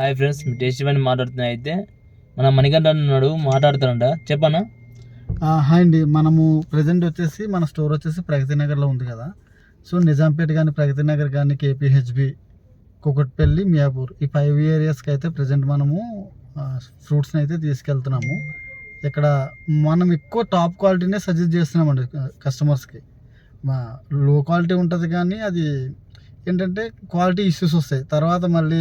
Hi friends మీ tasty మాట్లాడుతున్నా అయితే మన మణికంఠ ఉన్నాడు మాట్లాడుతాడంట. చెప్పనా? హాయ్ అండి. మనము ప్రజెంట్ వచ్చేసి మన స్టోర్ వచ్చేసి ప్రగతి నగర్లో ఉంది కదా. సో నిజాంపేట కానీ ప్రగతి నగర్ కానీ కేపీహెచ్బి కుకట్పల్లి మియాపూర్ ఈ ఫైవ్ ఏరియాస్కి అయితే ప్రజెంట్ మనము ఫ్రూట్స్ని అయితే తీసుకెళ్తున్నాము. ఇక్కడ మనం ఎక్కువ టాప్ క్వాలిటీనే సజెస్ట్ చేస్తున్నామండి కస్టమర్స్కి లో క్వాలిటీ ఉంటుంది కానీ అది ఏంటంటే క్వాలిటీ ఇష్యూస్ వస్తాయి. తర్వాత మళ్ళీ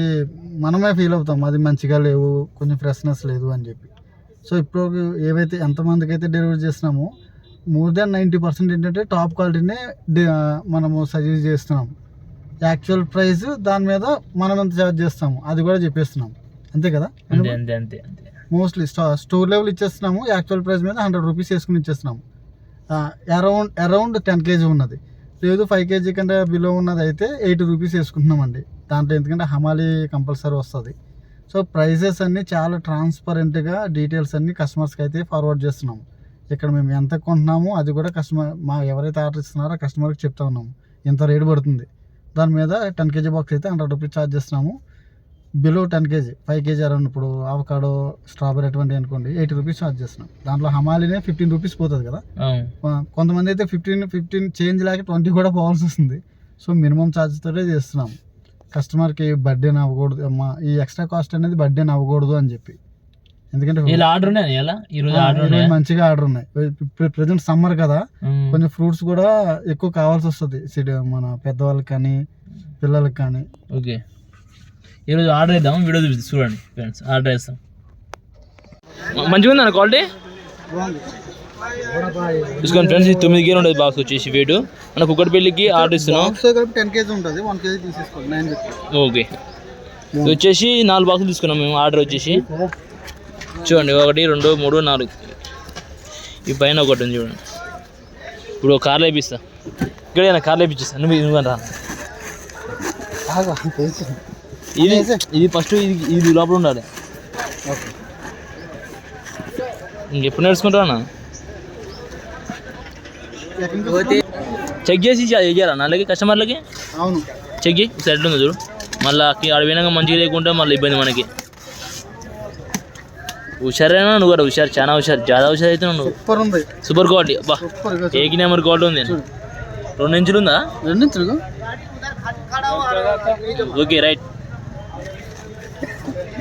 మనమే ఫీల్ అవుతాం అది మంచిగా లేవు కొంచెం ఫ్రెష్నెస్ లేదు అని చెప్పి. సో ఇప్పుడు ఏవైతే ఎంతమందికి అయితే డెలివరీ చేస్తున్నామో మోర్ దాన్ నైంటీ పర్సెంట్ ఏంటంటే టాప్ క్వాలిటీనే మనము సజెస్ట్ చేస్తున్నాం. యాక్చువల్ ప్రైస్ దాని మీద మనం ఎంత చార్జ్ చేస్తాము అది కూడా చెప్పేస్తున్నాం అంతే కదా? అంతే అంతే మోస్ట్లీ స్టో స్టోర్ లెవెల్ ఇచ్చేస్తున్నాము యాక్చువల్ ప్రైస్ మీద హండ్రెడ్ రూపీస్ వేసుకుని ఇచ్చేస్తున్నాము. అరౌండ్ అరౌండ్ టెన్ కేజీ ఉన్నది. లేదు ఫైవ్ కేజీ కంటే బిలో ఉన్నది అయితే ఎయిటీ రూపీస్ వేసుకుంటున్నామండి. దాంట్లో ఎందుకంటే హమాలీ కంపల్సరీ వస్తుంది. సో ప్రైజెస్ అన్నీ చాలా ట్రాన్స్పరెంట్గా డీటెయిల్స్ అన్నీ కస్టమర్స్కి అయితే ఫార్వర్డ్ చేస్తున్నాము ఇక్కడ మేము ఎంత కొంటున్నామో అది కూడా కస్టమర్ మా ఎవరైతే ఆర్డర్ ఇస్తున్నారో కస్టమర్కి చెప్తా ఉన్నాము ఎంత రేటు పడుతుంది? దాని మీద టెన్ కేజీ బాక్స్ అయితే హండ్రెడ్ రూపీస్ ఛార్జ్ చేస్తున్నాము. Below ten KG five KG around ఇప్పుడు అవకాడో స్ట్రాబెరీ అటువంటి అనుకోండి ఎయిటీ రూపీస్ ఛార్జ్ చేస్తున్నాం. దాంట్లో హమాలీనే ఫిఫ్టీన్ రూపీస్ పోతుంది కదా. కొంతమంది అయితే ఫిఫ్టీన్ ఫిఫ్టీన్ చేంజ్ లేక ట్వంటీ కూడా పోవాల్సి వస్తుంది. సో మినిమం ఛార్జ్ తోటే చేస్తున్నాం. కస్టమర్కి బర్త్డే అవ్వకూడదు అమ్మా ఈ ఎక్స్ట్రా కాస్ట్ అనేది బర్త్డే అవ్వకూడదు అని చెప్పి. ఎందుకంటే ఆర్డర్ ఉన్నాయి మంచిగా ఆర్డర్ ఉన్నాయి. ప్రజెంట్ సమ్మర్ కదా. కొంచెం ఫ్రూట్స్ కూడా ఎక్కువ కావాల్సి వస్తుంది. మన పెద్దవాళ్ళకి కానీ పిల్లలకి కానీ. ఓకే. ఈరోజు ఆర్డర్ ఇద్దాం వీడియో చూపిస్తాం చూడండి ఫ్రెండ్స్ ఆర్డర్ చేస్తాం మంచిగా ఉందా క్వాలిటీ? చూసుకోండి ఫ్రెండ్స్ ఇది తొమ్మిది కేజీ ఉంటుంది బాక్స్ వచ్చేసి వెయిట్ మన కుక్కడపల్లికి ఆర్డర్ ఇస్తున్నాం. టెన్ కేజీ ఉంటుంది వన్ కేజీ తీసేసుకోండి నైన్ ఓకే. ఇది వచ్చేసి నాలుగు బాక్సులు తీసుకున్నాం మేము ఆర్డర్ వచ్చేసి. చూడండి ఒకటి రెండు మూడు నాలుగు. ఈ పైన ఒకటి ఉంది చూడండి. ఇప్పుడు ఒక కార్లో వేపిస్తా. ఇక్కడ కార్లో వేపించేస్తా నువ్వు నువ్వు రా. ఇది ఇది ఫస్ట్ ఇది ఇది లోపల ఉండాలి. ఇంకెప్పుడు నేర్చుకుంటావు అన్న చెక్ చేసి చేయాలా నాళ్ళకి కస్టమర్లకి? అవును. చెక్ చేయి సెట్ ఉంది చూడు. మళ్ళీ ఆడ పోయినాక మంచిగా లేకుంటే మళ్ళీ ఇబ్బంది మనకి. హుషారేనా నువ్వు కూడా హుషారు చాలా హుషారు. చాలా హుషారు అయితే నువ్వు. సూపర్ ఉంది. సూపర్ క్వాలిటీ అబ్బా ఏకి నెంబర్ క్వాలిటీ ఉంది? రెండు ఇంచులు ఉందా? రెండు తిరుగు ఓకే రైట్.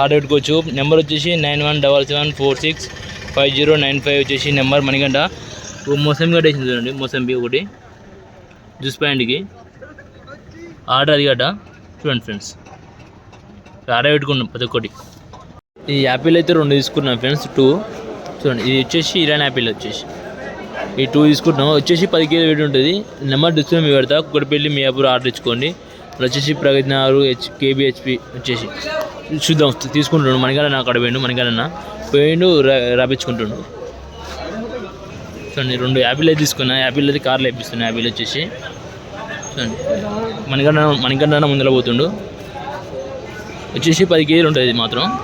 ఆర్డర్ పెట్టుకోవచ్చు నెంబర్ వచ్చేసి nine one double seven four six five zero nine five వచ్చేసి నెంబర్ మణిగంట. ఓ మోసంబి వేసింది చూడండి మోసంబి ఒకటి. జ్యూస్ ప్యాంట్కి. ఆర్డర్ అది గట చూడండి ఫ్రెండ్స్. ఆర్డర్ పెట్టుకున్నాం ప్రతి ఒక్కటి. ఈ యాపిల్ అయితే రెండు తీసుకున్నాం ఫ్రెండ్స్ టూ. చూడండి ఇది వచ్చేసి ఇరాన్ యాపిల్ వచ్చేసి. ఈ టూ తీసుకుంటున్నాం. వచ్చేసి పది కేజీ వెయిట్ ఉంటుంది. నెంబర్ డిస్ప్లే మీ పెడతా కుక్కడపల్లి మీ అప్పుడు ఆర్డర్ ఇచ్చుకోండి వచ్చేసి ప్రగతి నగర్ హెచ్ కేబిహెచ్పి వచ్చేసి చూద్దాం. తీసుకుంటున్నాడు మనగాడన్న అక్కడ పోయిండు మనగాడన్న పోయిండు రా- రాపించుకుంటుండు. చూడండి రెండు యాపిల్ అయితే తీసుకున్నా. యాపిల్ అయితే కార్లు వేపిస్తున్నాయి యాపిల్ వచ్చేసి. చూడండి. మనగండ మనగండ ముందర పోతుండు. వచ్చేసి పది కేజీలు ఉంటుంది ఇది మాత్రం.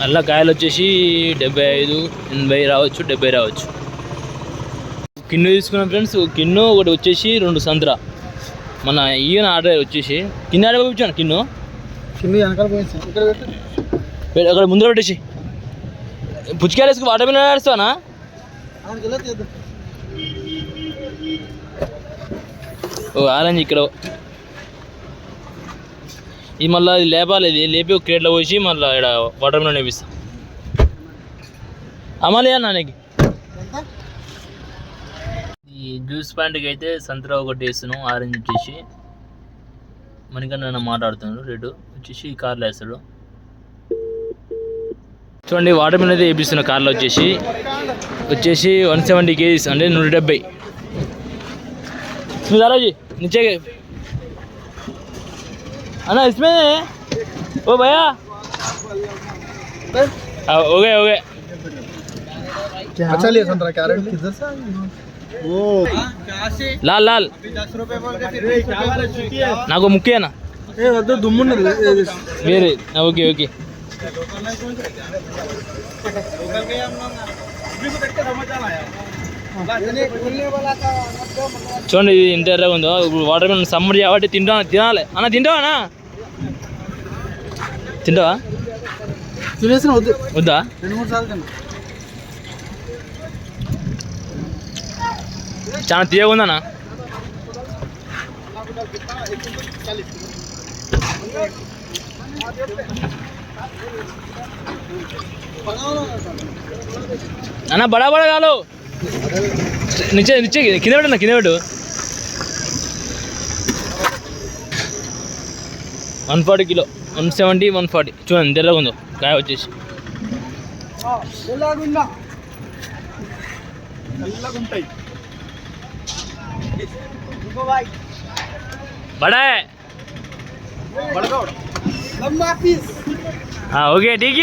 అలా కాయలు వచ్చేసి డెబ్బై ఐదు ఎనభై రావచ్చు డెబ్బై రావచ్చు. కిన్ను తీసుకున్నాం ఫ్రెండ్స్. కిన్ను ఒకటి వచ్చేసి రెండు సంత్ర మన ఈయన ఆర్డర్ వచ్చేసి కిన్ను ఆర్డర్ పంపించాను కిన్ను. కింద వెనకాల పోయింది ఇక్కడ పెట్టు. పె- అక్కడ ముందర పెట్టేసి. పుచ్చికాయలు వేసుకు వాటర్ మిలన్ ఆడుస్తానా ఓ ఆరెంజ్ ఇక్కడ. ఇది మళ్ళీ ఇది లేపాలి ఇది లేపి ఒక క్రేట్లో పోసి మళ్ళీ ఇక్కడ వాటర్ మిలన్ వేపిస్తా. అమ్మాలి అన్న నీకు. ఈ జ్యూస్ ప్యాంట్కి అయితే సంతరా ఒకటి వేసాను ఆరెంజ్ వచ్చేసి. మణికన్న మాట్లాడుతున్నాడు రెడ్ వచ్చేసి ఈ కార్లో వేస్తాడు. చూడండి వాటర్ మిల్ అయితే వేపిస్తున్న కార్లో వచ్చేసి. వచ్చేసి వన్ సెవెంటీ కేజీస్ అంటే నూట డెబ్బై. రాజీ నిచ్చే అన్న ఇస్మే. ఓ భయా ఓకే ఓకే. अच्छा लिया संतरा कैरेट किधर से वो లాల్ లాల్ నాకు ముఖ్యనా ఏ వద్దు దుమ్మున్నది వేరే ఆ, ఓకే ఓకే చూడండి ఇది ఇంత ఎర్రగా ఉందో ఇప్పుడు వాటర్ మిలన్ సమ్మర్ కాబట్టి తింటా తినాలి అన్న తింటావా అన్న తింటావా తినేసిన వద్దు వద్దా రెండు మూడు సార్లు తిన్నా చాలా తీయగా ఉందన్నా. అన్న బడా బడా కాదు నిచ్చే నిచ్చే కింద పెట్టు అన్న కింద పెట్టు. One forty kilo one seventy one forty. చూడండి తెల్లగా ఉందో కాయ వచ్చేసి. ఉంటాయి. బడా లమ్మా పీస్ ఓకే ఠీక్